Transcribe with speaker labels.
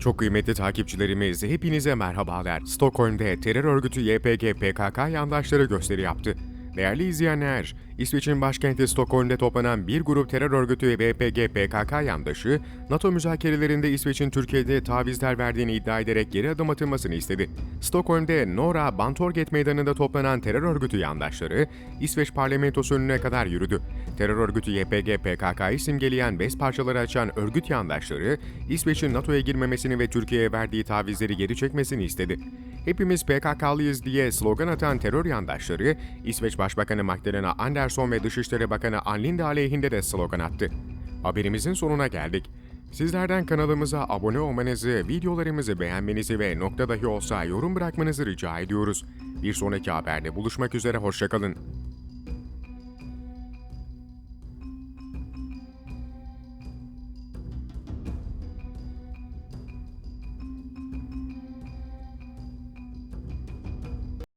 Speaker 1: Çok kıymetli takipçilerimiz, hepinize merhabalar. Stockholm'de terör örgütü YPG PKK yandaşları gösteri yaptı. Değerli izleyenler, İsveç'in başkenti Stockholm'de toplanan bir grup terör örgütü YPG PKK yandaşı, NATO müzakerelerinde İsveç'in Türkiye'de tavizler verdiğini iddia ederek geri adım atılmasını istedi. Stockholm'de Norra Bantorget meydanında toplanan terör örgütü yandaşları, İsveç parlamentosu önüne kadar yürüdü. Terör örgütü YPG PKK'yı simgeleyen bez parçaları açan örgüt yandaşları, İsveç'in NATO'ya girmemesini ve Türkiye'ye verdiği tavizleri geri çekmesini istedi. Hepimiz PKK'lıyız diye slogan atan terör yandaşları, İsveç Başbakanı Magdalena Andersson ve Dışişleri Bakanı Ann Linde aleyhinde de slogan attı. Haberimizin sonuna geldik. Sizlerden kanalımıza abone olmanızı, videolarımızı beğenmenizi ve nokta dahi olsa yorum bırakmanızı rica ediyoruz. Bir sonraki haberde buluşmak üzere, hoşçakalın.